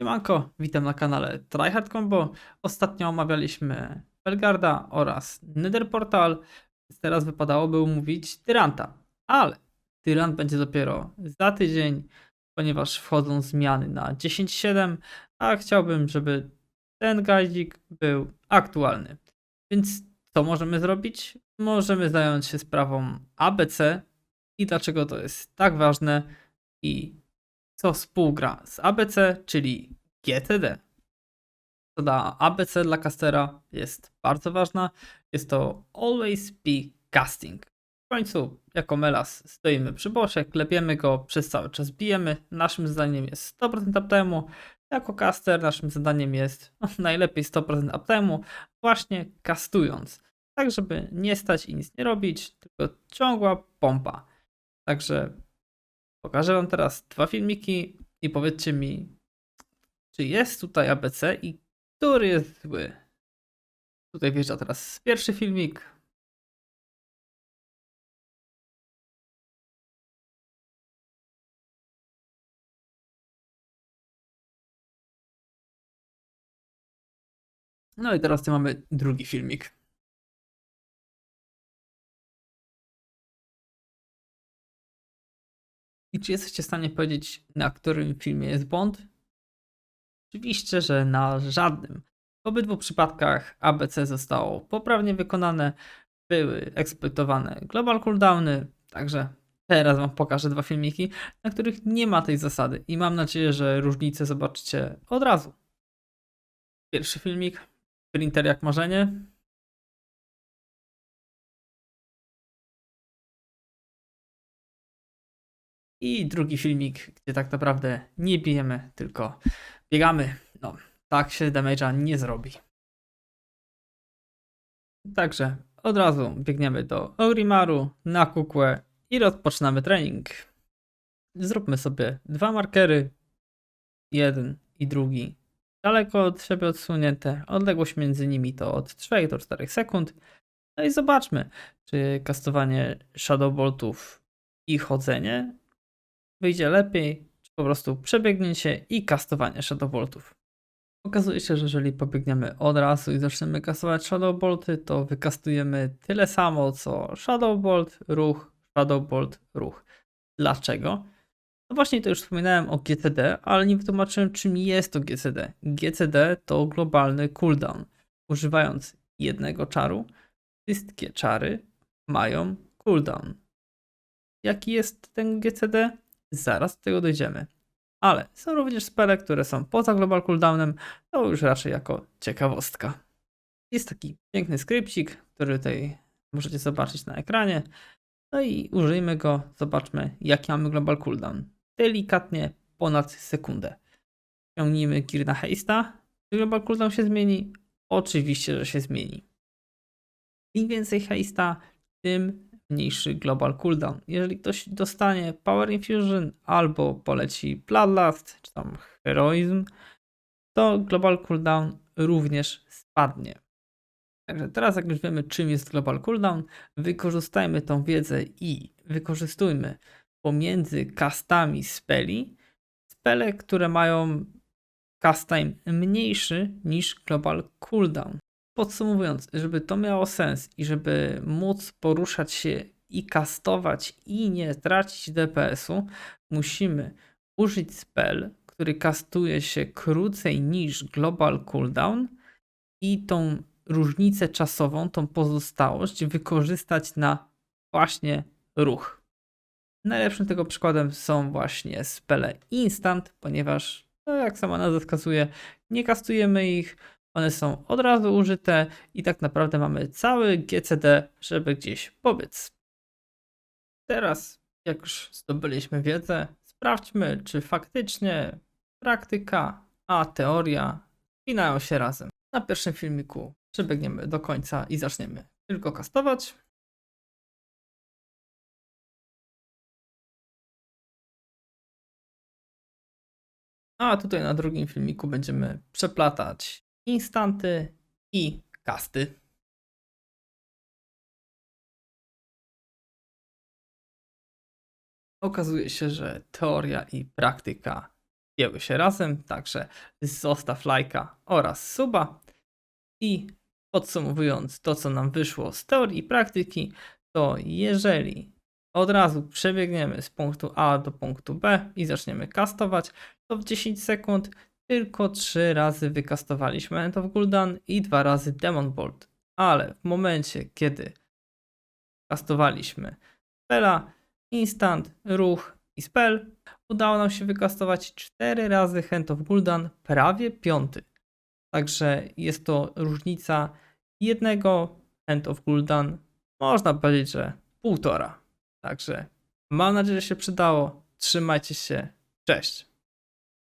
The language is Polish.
Siemanko, witam na kanale Tryhard Combo. Ostatnio omawialiśmy Belgarda oraz Nether Portal. więc Teraz wypadałoby umówić Tyranta, ale Tyrant będzie dopiero za tydzień, ponieważ wchodzą zmiany na 10.7, a chciałbym, żeby ten guidzik był aktualny. Więc co możemy zrobić? Możemy zająć się sprawą ABC i dlaczego to jest tak ważne i co współgra z ABC, czyli GTD. Metoda ABC dla castera jest bardzo ważna. Jest to Always Be Casting. W końcu, jako Melas, stoimy przy bosie, klepiemy go, przez cały czas bijemy. Naszym zadaniem jest 100% uptemu. Jako caster naszym zadaniem jest no, najlepiej 100% uptemu, właśnie castując. Tak, żeby nie stać i nic nie robić, tylko ciągła pompa. Także Pokażę Wam teraz dwa filmiki i powiedzcie mi, czy jest tutaj ABC i który jest zły. Tutaj wjeżdża teraz pierwszy filmik. No i teraz tu mamy drugi filmik. I czy jesteście w stanie powiedzieć, na którym filmie jest błąd? Oczywiście, że na żadnym. W obydwu przypadkach ABC zostało poprawnie wykonane, były eksploatowane global cooldowny, także teraz Wam pokażę dwa filmiki, na których nie ma tej zasady i mam nadzieję, że różnicę zobaczycie od razu. Pierwszy filmik, printer jak marzenie. I drugi filmik, gdzie tak naprawdę nie bijemy, tylko biegamy. No, tak się damage'a nie zrobi. Także od razu biegniemy do Ogrimaru na kukłę i rozpoczynamy trening. Zróbmy sobie dwa markery, jeden i drugi daleko od siebie odsunięte. Odległość między nimi to od 3 do 4 sekund. No i zobaczmy, czy kastowanie Shadow Boltów i chodzenie wyjdzie lepiej, czy po prostu przebiegnięcie i kastowanie Shadowboltów. Okazuje się, że jeżeli pobiegniemy od razu i zaczniemy kastować Shadowbolty, to wykastujemy tyle samo co Shadowbolt, ruch, Shadowbolt, ruch. Dlaczego? No właśnie to już wspominałem o GCD, ale nie wytłumaczyłem czym jest to GCD. GCD to globalny cooldown. Używając jednego czaru, wszystkie czary mają cooldown. Jaki jest ten GCD? Zaraz do tego dojdziemy. Ale są również spele, które są poza Global Cooldownem, to już raczej jako ciekawostka. Jest taki piękny skrypcik, który tutaj możecie zobaczyć na ekranie. No i użyjmy go, zobaczmy jaki mamy Global Cooldown. Delikatnie ponad sekundę. Ciągnijmy gear na Haste'a. Czy Global Cooldown się zmieni? Oczywiście, że się zmieni. Im więcej Haste'a, tym mniejszy global cooldown. Jeżeli ktoś dostanie Power Infusion albo poleci Bloodlust czy tam Heroizm, to global cooldown również spadnie. Także teraz jak już wiemy czym jest global cooldown, wykorzystajmy tą wiedzę i wykorzystujmy pomiędzy castami speli spele, które mają cast time mniejszy niż global cooldown. Podsumowując, żeby to miało sens i żeby móc poruszać się i kastować i nie tracić DPS-u, musimy użyć spell, który kastuje się krócej niż global cooldown i tą różnicę czasową, tą pozostałość wykorzystać na właśnie ruch. Najlepszym tego przykładem są właśnie spele instant, ponieważ, no jak sama nazwa wskazuje, nie kastujemy ich, one są od razu użyte i tak naprawdę mamy cały GCD, żeby gdzieś pobyć. Teraz, jak już zdobyliśmy wiedzę, sprawdźmy, czy faktycznie praktyka a teoria spinają się razem. Na pierwszym filmiku przebiegniemy do końca i zaczniemy tylko kastować. A tutaj na drugim filmiku będziemy przeplatać instanty i kasty. Okazuje się, że teoria i praktyka jęły się razem, także zostaw lajka oraz suba. I podsumowując to, co nam wyszło z teorii i praktyki, to jeżeli od razu przebiegniemy z punktu A do punktu B i zaczniemy kastować, to w 10 sekund tylko 3 razy wykastowaliśmy End of Gul'dan i 2 razy Demon Bolt. Ale w momencie, kiedy kastowaliśmy spela, instant, ruch i spell, udało nam się wykastować 4 razy Hand of Gul'dan, prawie piąty. Także jest to różnica jednego Hand of Gul'dan, można powiedzieć, że półtora. Także mam nadzieję, że się przydało. Trzymajcie się. Cześć.